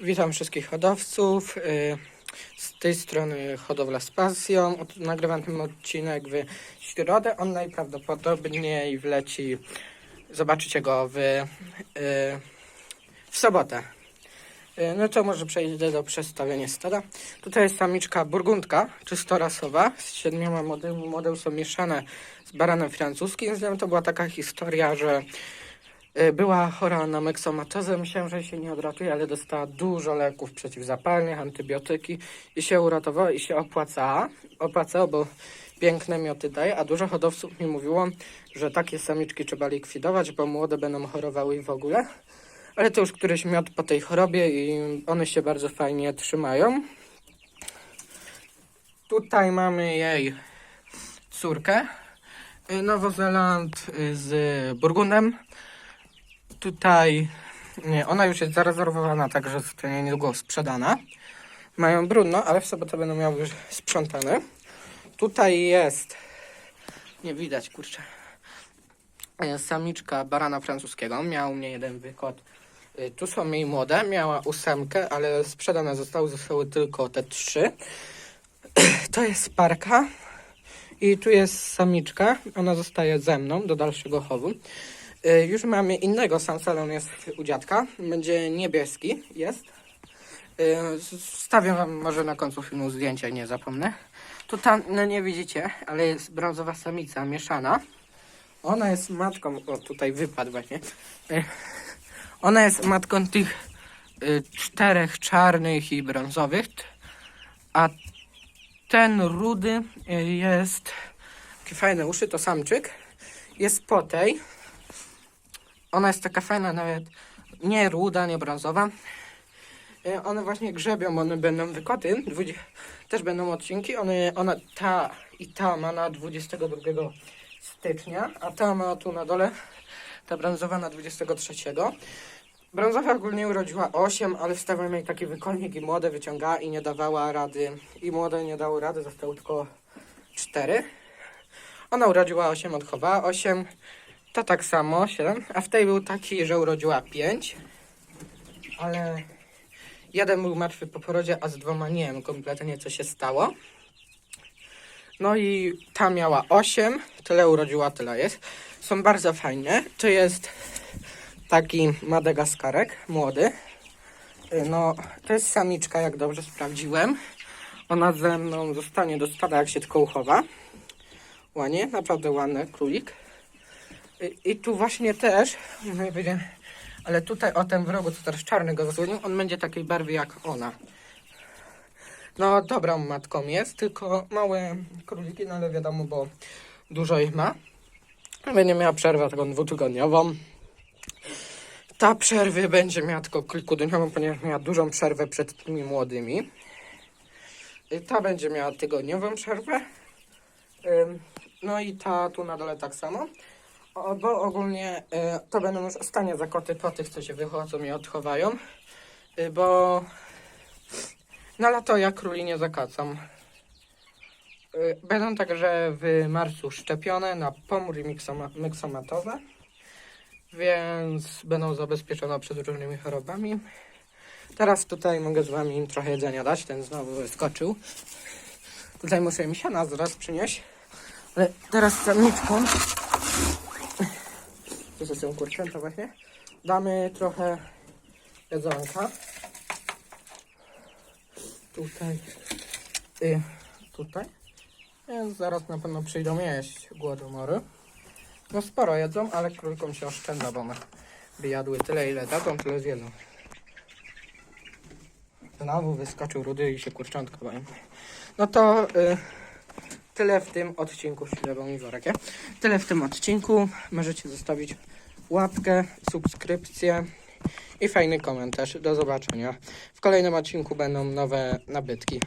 Witam wszystkich hodowców. y, Z tej strony Hodowla z Pasją. Nagrywam ten odcinek w środę. On najprawdopodobniej wleci. Zobaczycie go w, y, w sobotę. Y, No to może przejdę do przedstawienia stada. Tutaj jest samiczka burgundka, czystorasowa, z siedmioma młodymi. Młode są mieszane z baranem francuskim. Z nią to była taka historia, że Była chora na meksomatozę, myślałem, że się nie odratuje, ale dostała dużo leków przeciwzapalnych, antybiotyki i się uratowała i się opłacała. Opłacało, bo piękne mioty daje, a dużo hodowców mi mówiło, że takie samiczki trzeba likwidować, bo młode będą chorowały i w ogóle. Ale to już któryś miot po tej chorobie i one się bardzo fajnie trzymają. Tutaj mamy jej córkę. Y, Nowozeland y, z Burgundem. Tutaj ona już jest zarezerwowana, także zostanie niedługo sprzedana. Mają brudno, ale w sobotę będą miały już sprzątane. Tutaj jest, nie widać, kurczę, jest samiczka barana francuskiego. Miała u mnie jeden wykot. Y, Tu są jej młode, miała ósemkę, ale sprzedane zostały, zostały tylko te trzy. To jest parka i tu jest samiczka. Ona zostaje ze mną do dalszego chowu. Y, Już mamy innego samsalon jest u dziadka. Będzie niebieski, jest. Z- Wstawię wam może na końcu filmu zdjęcia, nie zapomnę. Tu tam, no nie widzicie, ale jest brązowa samica mieszana. Ona jest matką, o tutaj wypadł właśnie. Y, Ona jest matką tych czterech czarnych i brązowych. A ten rudy jest, takie fajne uszy, to samczyk. Jest po tej. Ona jest taka fajna nawet, nie ruda, nie brązowa. E, One właśnie grzebią, one będą dwudzie- też będą odcinki. One, ona, ta i ta ma na 22 stycznia, a ta ma tu na dole, ta brązowa na 23. Brązowa ogólnie urodziła 8, ale wstawiam jej taki wykolnik i młode wyciągała i nie dawała rady. I młode nie dały rady, zostały tylko 4. Ona urodziła 8, odchowała 8. To tak samo, 7. A w tej był taki, że urodziła 5. Ale jeden był martwy po porodzie, a z dwoma nie wiem kompletnie co się stało. No i ta miała 8, tyle urodziła, tyle jest. Są bardzo fajne. To jest taki madagaskarek, młody. Y, No, to jest samiczka, jak dobrze sprawdziłem. Ona ze mną zostanie do stada, jak się tylko uchowa. Ładnie, naprawdę ładny królik. I, tu właśnie też, ale tutaj o tym wrogu, co teraz czarny go zasłonił, on będzie takiej barwy jak ona. No dobrą matką jest, tylko małe króliki, no ale wiadomo, bo dużo ich ma. Będzie miała przerwę taką dwutygodniową. Ta przerwy będzie miała tylko kilkudniową, ponieważ miała dużą przerwę przed tymi młodymi. I ta będzie miała tygodniową przerwę. No i ta tu na dole tak samo. O, bo ogólnie y, to będą już ostatnie zakoty po tych, co się wychodzą i odchowają. Y, bo na lato ja króli nie zakacam. Y, będą także w marcu szczepione na pomór i. Więc będą zabezpieczone przed różnymi chorobami. Teraz tutaj mogę z wami im trochę jedzenia dać. Ten znowu wyskoczył. Tutaj muszę im siana zaraz przynieść. Ale teraz samiczką to są są kurczęta właśnie. Damy trochę jedzonka. Tutaj. I tutaj. Więc zaraz na pewno przyjdą jeść głodomory. No sporo jedzą, ale królikom się oszczędza, bo one by jadły tyle ile dadzą, tyle zjedzą. Znowu wyskoczył rudy i się kurczątka boją. No to y, tyle w tym odcinku. Chwilę mi worek, nie? Tyle w tym odcinku. Możecie zostawić łapkę, subskrypcję i fajny komentarz. Do zobaczenia. W kolejnym odcinku będą nowe nabytki.